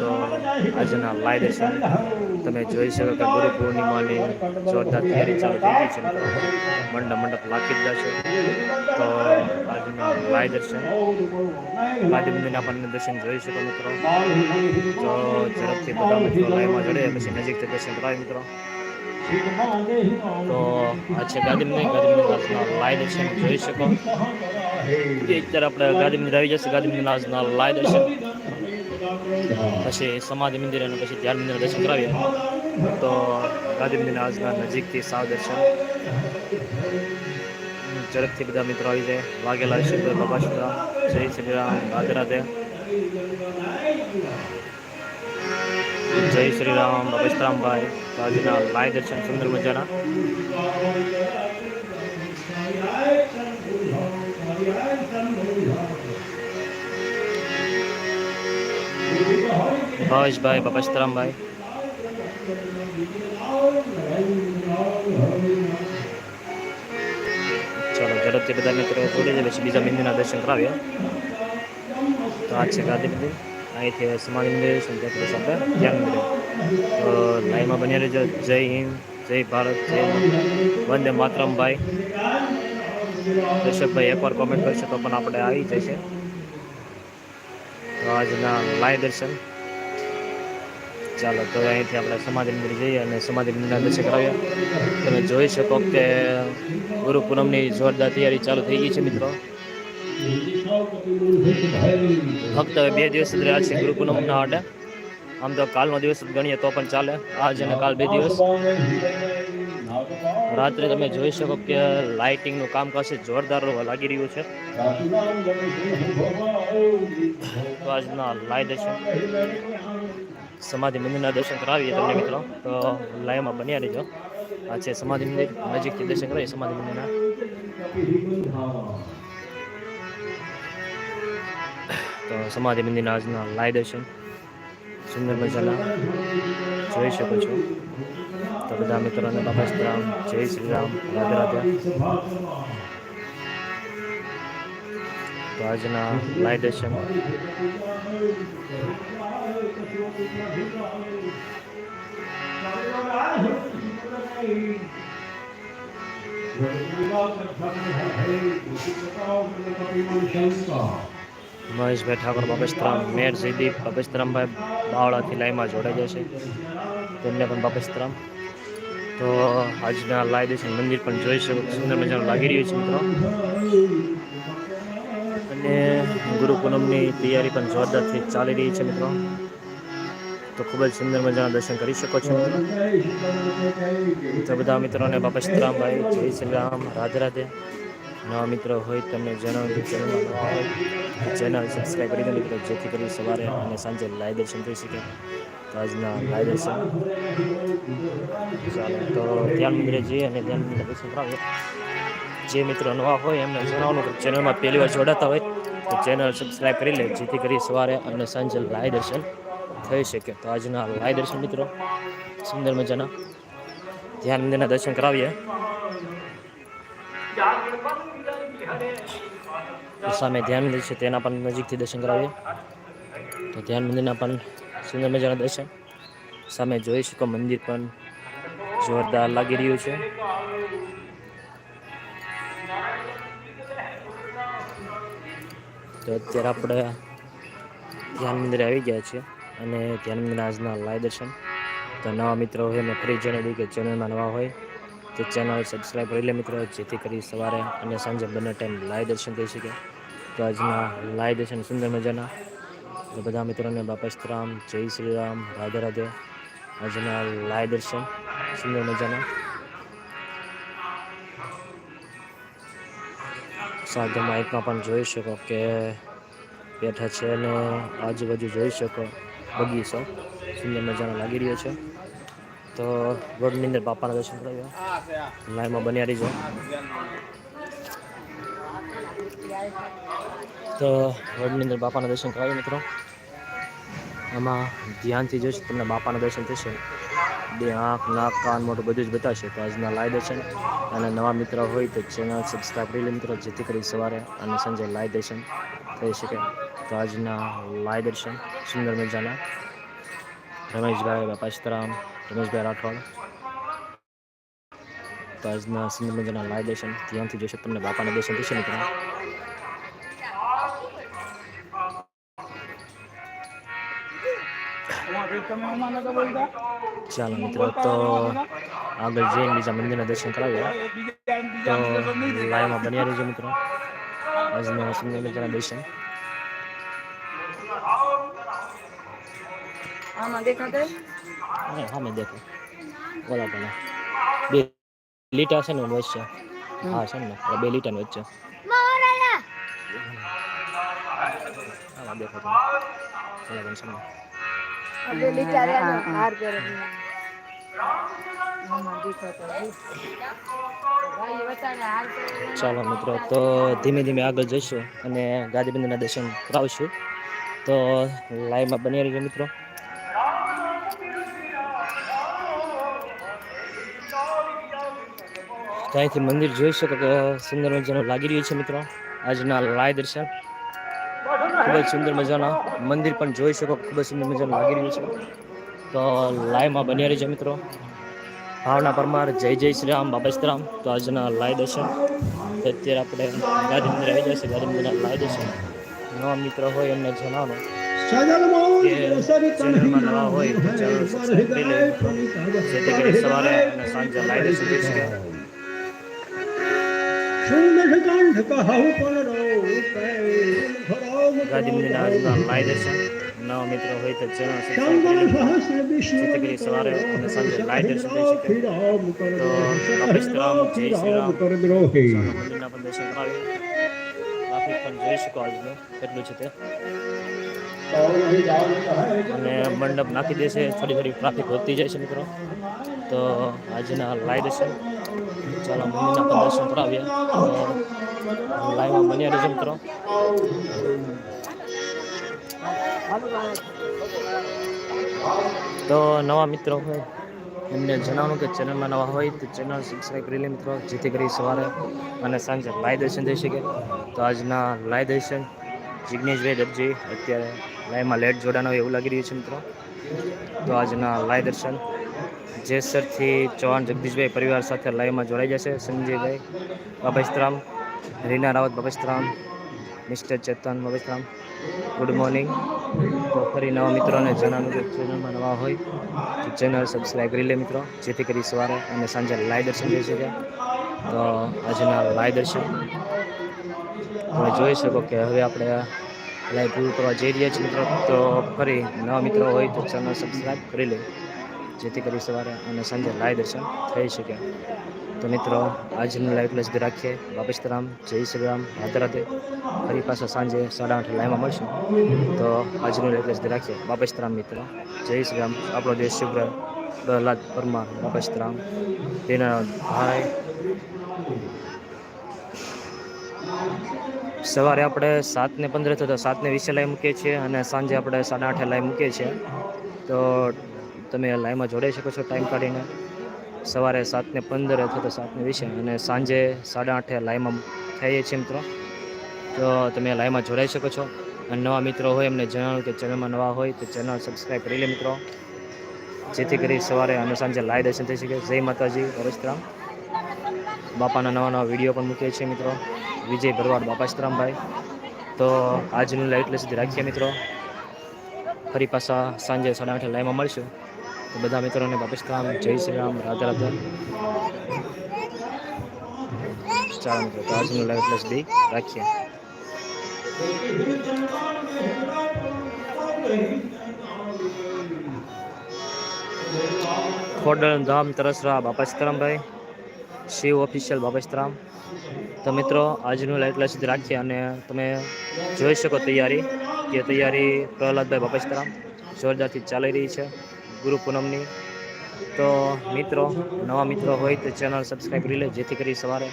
તો આજના લાઈવ દર્શન તમે જોઈ શકો કે ગુરુ પૂર્ણિમાની જોરદાર તૈયારી ચાલુ થઈ ગઈ છે. મંડપ મંડપ લાખી દીધા છે. તો આજના લાઈવ દર્શન ગાંધી મંદિરના આપણને દર્શન જોઈ શકો, મિત્રો. તો ઝડપથી બધા મિત્રો લાઈવમાં જોડે પછી નજીકથી દર્શન કરાય મિત્રો. તો આ છે ગાંધી મંદિર ગાંધી લાઈવ દર્શન જોઈ શકો. અત્યારે આપણે ગાંધી રહી જશે ગાંધી આજના લાઈવ દર્શન પછી સમાધિ મંદિર અને પછી ધ્યાન મંદિર દર્શન કરાવીએ. તો ગાંધી મંદિરના આજના નજીકથી સાવ દર્શન. ઝડપથી બધા મિત્રો આવી જાય. વાઘેલા શુદ્ધ બાબા શુદ્ધ જય શ્રી રામ, રાધે રાધે. જય શ્રી રામ બાબેશરામભાઈ તો લાય દર્શન, સુંદર મજાના. ભાવેશભાઈ બાબેશરામભાઈ ચાલો, ઝડપથી બધા મિત્રો જોડી જાય, પછી બીજા મંદિરના દર્શન કરાવ્યા તો આ છે ગાંધી મંદિર અહીંથી સમાધિ મંદિર પછી આપણે ધ્યાન મંદિર. તો લાઈનમાં બની રહેજો જય હિન્દ, જય ભારત, જય વંદે માતરમભાઈ દર્શકભાઈ એકવાર કોમેન્ટ કરશે તો પણ આપણે આવી જશે આજના લાઈવ દર્શન. ચાલો, તો અહીંથી આપણે સમાધિ મંદિર જઈએ અને સમાધિ મંદિરના દર્શન કરાવ્યા તમે જોઈ શકો કે ગુરુ પૂનમની જોરદાર તૈયારી ચાલુ થઈ ગઈ છે, મિત્રો. ફક્ત બે દિવસ જ રહ્યા છે ગુરુ પૂનમના માટે આમ તો કાલનો દિવસ ગણીએ તો પણ ચાલે. આજ અને કાલ બે દિવસ. રાત્રે તમે જોઈ શકો કે લાઇટિંગનું કામકાજ છે, જોરદાર લાગી રહ્યું છે. આજના લાઇટ દર્શન સમાધિ મંદિરના દર્શન કરાવીએ તમને મિત્રો. તો લાઈવમાં બન્યા રહેજો. આ છે સમાધિ મંદિર. નજીકથી દર્શન કરાવીએ સમાધિ મંદિરના. તો સમાધિ મંદિરના આજના લાઈવ દર્શન. સુંદર મજાના. જોઈ શકો છો. તો બધા મિત્રોને બાબા રામ. જય શ્રી રામ. રાધે રાધે. તો આજના લાઈવ દર્શન. મહેશભાઈ ઠાકોર, બાપેસ્તરામ મેર જયદીપ બાપેસ્તરામભાઈ બાવળાથી લાઈમાં જોડાઈ જશે તેમને પણ બાપેસ્તરામ. તો આજના લાઈ દર્શન મંદિર પણ જોઈ શકો સુંદર મજાનું લાગી રહ્યું છે મિત્રો. ગુરુ પૂનમની તૈયારી પણ જોરદારથી ચાલી રહી છે મિત્રો. તો ખૂબ જ સુંદર મજાના દર્શન કરી શકો છો તો બધા મિત્રોને બાપેસ્તરામભાઈ જય શ્રી રામ રાધે રાધે. નવા મિત્રો હોય તમને જણાવ્યું ચેનલ ચેનલ સબસ્ક્રાઈબ કરી દો મિત્રો, જેથી કરી સવારે અને સાંજે લાઈવ દર્શન થઈ શકે. તો આજના લાઈવ દર્શન. ચાલો, તો ધ્યાન મંદિરે જઈએ અને ધ્યાન મંદિરે દર્શન કરાવીએ. જે મિત્રો નવા હોય એમને જણાવવાનું ચેનલમાં પહેલી વાર જોડાતા હોય ચેનલ સબસ્ક્રાઈબ કરી લે, જેથી કરી સવારે અને સાંજે લાય દર્શન થઈ શકે. તો આજના લાય દર્શન મિત્રો, સુંદર મજાના. ધ્યાન મંદિરના દર્શન કરાવીએ. સામે ધ્યાન મંદિર છે, તેના પણ નજીકથી દર્શન કરાવીએ. તો ધ્યાન મંદિરના પણ સુંદર મજાના દર્શન. સામે જોઈ શકો મંદિર પણ જોરદાર લાગી રહ્યું છે. તો અત્યારે આપણે ધ્યાન મંદિરે આવી ગયા છીએ અને ધ્યાન મંદિર આજના લાય દર્શન. તો નવા મિત્રો હોય મેં ફરી જણાવી દઉં કે ચેનલમાં નવા હોય તો ચેનલ સબસ્ક્રાઈબ કરી લે મિત્રો, જેથી કરી સવારે અને સાંજે બંને ટાઈમ લાય દર્શન થઈ શકે. તો આજના લાય દર્શન સુંદર મજાના. તો બધા મિત્રોને બાપસ્તરામ જય શ્રી રામ, રાધે રાધે. આજના લાય દર્શન, સુંદર મજાના. સાધુ માઇકમાં પણ જોઈ શકો કે બેઠા છે અને આજુબાજુ જોઈ શકો બગીચો. સુંદર મજાનો લાગી રહ્યો છે. તો રોડની અંદર બાપાના દર્શન કરાવ્યા. લાઈનમાં બન્યા રહીજો. તો રોડની અંદર બાપાના દર્શન કરાવ્યા મિત્રો. આમાં ધ્યાનથી જોઈશું તમને બાપાના દર્શન થશે. બે આંખ, નાક, કાન મોઢું બધું જ બતાવશે. તો આજના લાઈવ દર્શન અને નવા મિત્ર હોય તો ચેનલ સબસ્ક્રાઈબ કરી લે મિત્રો, જેથી કરી સવારે અને સાંજે લાઈવ દર્શન થઈ શકે. તો આજના લાય દર્શન સુંદર મજાના. રમેશભાઈ બાપાશ્રામ રમેશભાઈ રાઠોડ. તો આજના સુંદર મજાના લાઈ દર્શન ત્યાંથી જોશે તમને બાપાના દર્શન થશે મિત્રો. ચાલો મિત્રો તો આગળ જઈને બીજા મંદિરના દર્શન કરાવ્યા તો લાઈવમાં બન્યા રહેજો મિત્રો. આજના સુંદર મજાના દર્શન. આમાં દેખાતા હા હા મેં દેખો ઓલા પેલા. બે લીટા છે ને વચ્ચે. હા છે ને બે લીટા વચ્ચે. હા દેખો તમે ઓલા પણ છે ચાલો મિત્રો તો ધીમે ધીમે આગળ જઈશું અને ગાદીબંધના દર્શન કરાવશું. તો લાઈવમાં બની રહીએ મિત્રો. ત્યાંથી મંદિર જોઈ શકો કે સુંદર મજાનું લાગી રહ્યું છે મિત્રો. આજના લાય દર્શન. ખૂબ જ સુંદર મજાના મંદિર પણ જોઈ શકો ખૂબ જ સુંદર મજાનું લાગી રહ્યું છે. તો લાઈવમાં બન્યા રહેજો મિત્રો. ભાવના પરમાર જય જય શ્રી રામ બાબા શ્રી રામ. તો આજના લાય દર્શન. અત્યારે આપણે ગાંધી મંદિર આવી જશે ગાંધી મંદિરના લાય દર્શન. નવા મિત્ર હોય એમને જણાવો. ચેનલમાં નવા હોય તો ચેનલ સબસ્ક્રાઈબ કરી લે જેથી કરી સવારે અને સાંજે લાય દર્શન થઈ શકે. ગાંધી મંદિરના આજના લાઈ દર્શન નવા મિત્રો હોય તો સવારે અને સાંજે લાઈ દર્શન થઈ શકે તો બાબા રામ જય શ્રી રામ. મંદિરના પણ દર્શન કરાવીએ. ટ્રાફિક પણ જોઈ શકો આજનું કેટલું છે તે. અને મંડપ નાખી દેશે થોડી થોડી ટ્રાફિક વધતી જાય છે મિત્રો. તો આજના લાઈ દર્શન ચાલો મંદિરના પણ દર્શન કરાવીએ. લાઈવમાં બની રહેજો મિત્રો. તો નવા મિત્રો હોય, એમને જણાવવાનું કે ચેનલમાં નવા હોય તો ચેનલ સબસ્ક્રાઈબ કરી લે મિત્રો, જેથી કરી સવારે અને સાંજે લાઈવ દર્શન થઈ શકે. તો આજના લાઈવ દર્શન જિજ્ઞેશભાઈ દરજી અત્યારે લાઈવમાં લેટ જોડાનો એવું લાગી રહ્યું છે મિત્રો. તો આજના લાઈવ દર્શન જેસરથી ચૌહાણ જગદીશભાઈ પરિવાર સાથે લાઈવમાં જોડાઈ જશે. સંજયભાઈ Babastaram Reena Rawat Babastaram mister Chetan Babastaram good morning તો ફરી નવા મિત્રોને જણાવવાનું કે ચેનલમાં નવા હોય તો ચેનલ સબસ્ક્રાઈબ કરી લે મિત્રો. જેથી કરી સવારે અને સાંજે લાઈવ દર્શન થઈ શકે. તો આજના લાઈવ દર્શન. તમે જોઈ શકો કે હવે આપણે લાઈવ પૂરું કરવા જઈ રહ્યા છીએ મિત્રો. તો ફરી નવા મિત્રો હોય તો ચેનલ સબસ્ક્રાઈબ કરી લે. જેથી કરી સવારે અને સાંજે લાઈવ દર્શન થઈ શકે. તો મિત્રો, આજનું લાઈવ ક્લાસ રાખીએ. બાપેશ્વરામ જય શ્રી રામ. રાધે રાધે. ફરી પાછા સાંજે સાડા આઠ લાઈવમાં મળશું. તો આજનું લાઈવ ક્લાસ રાખીએ. બાપસ્તરામ મિત્રો. જય શ્રી રામ. આપણો દેશ શુભ્ર પ્રહલાદ પરમાર. બાપસ્તરામ તેના ભાઈ. સવારે આપણે સાતને પંદર થતો સાતને વીસે લાઈવ મૂકીએ છીએ અને સાંજે આપણે સાડા આઠે લાઈવ મૂકીએ છીએ. તો તમે લાઈવમાં જોડાઈ શકો છો ટાઈમ કાઢીને. સવારે સાતને પંદર અથવા તો સાતને વીસે અને સાંજે સાડા આઠે લાઈવમાં થઈએ છીએ મિત્રો. તો તમે લાઈવમાં જોડાઈ શકો છો. અને નવા મિત્રો હોય એમને જણાવ્યું કે ચેનલમાં નવા હોય તો ચેનલ સબસ્ક્રાઈબ કરી લે મિત્રો. જેથી કરી સવારે અને સાંજે લાઈવ દર્શન થઈ શકે. જય માતાજી પરશુરામ બાપાના નવા નવા વીડિયો પણ મૂકીએ છીએ મિત્રો. વિજય ભરવાડ બાપાશ્રામભાઈ તો આજનું લાઈવ એટલે સુધી રાખીએ મિત્રો. ફરી પાછા સાંજે સાડા આઠે લાઈવમાં મળશું. તો બધા મિત્રોને બાપેશ્રામ જય શ્રી રામ, રાધા રાધા. ચાલો મિત્રો, તો આજનું લાઈવ પ્લસ સુધી રાખીએ. ખોડલ, ધામ, તરસરા બાપાસ્તરામભાઈ શિવ ઓફિશિયલ બાપાશ્રામ તો મિત્રો, આજનું લાઈવ ક્લાસ સુધી રાખીએ અને તમે જોઈ શકો તૈયારી કે તૈયારી પ્રહલાદભાઈ બાપસ્તરામ જોરદારથી ચાલી રહી છે. ગુરુ પૂનમની. તો મિત્રો, નવા મિત્રો હોય તો ચેનલ સબસ્ક્રાઈબ કરી લે, જેથી કરી સવારે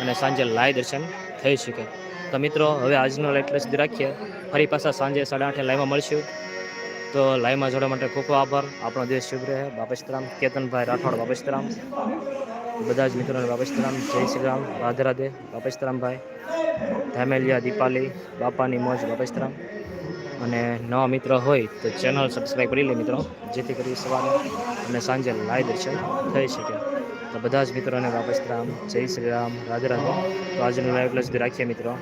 અને સાંજે લાઈવ દર્શન થઈ શકે. તો મિત્રો, હવે આજનો લાઈવ ક્લાસ સુધી રાખીએ. ફરી પાછા સાંજે સાડા આઠે લાઈવમાં મળશું. તો લાઈવમાં જોડવા માટે ખૂબ ખૂબ આભાર. આપણો દેશ શુભ રહે. બાપસ્તરામ કેતનભાઈ રાઠોડ બાપસ્તરામ બધા જ મિત્રોને બાપસ્તરામ જય શ્રી રામ. રાધે રાધે. બાપસ્તરામભાઈ ધામેલિયા, દીપાલી, બાપાની મોજ બાપસ્તરામ અને નવા મિત્ર હોય તો ચેનલ સબસ્ક્રાઈબ કરી લે મિત્રો. જેથી કરી સવારે અને સાંજે લાઈવ દર્શન થઈ શકે. તો બધા જ મિત્રોને વાપસ રામ, જય શ્રી રામ, રાધે રાધે. તો આજનું લાઈવ પ્લસ રાખીએ મિત્રો.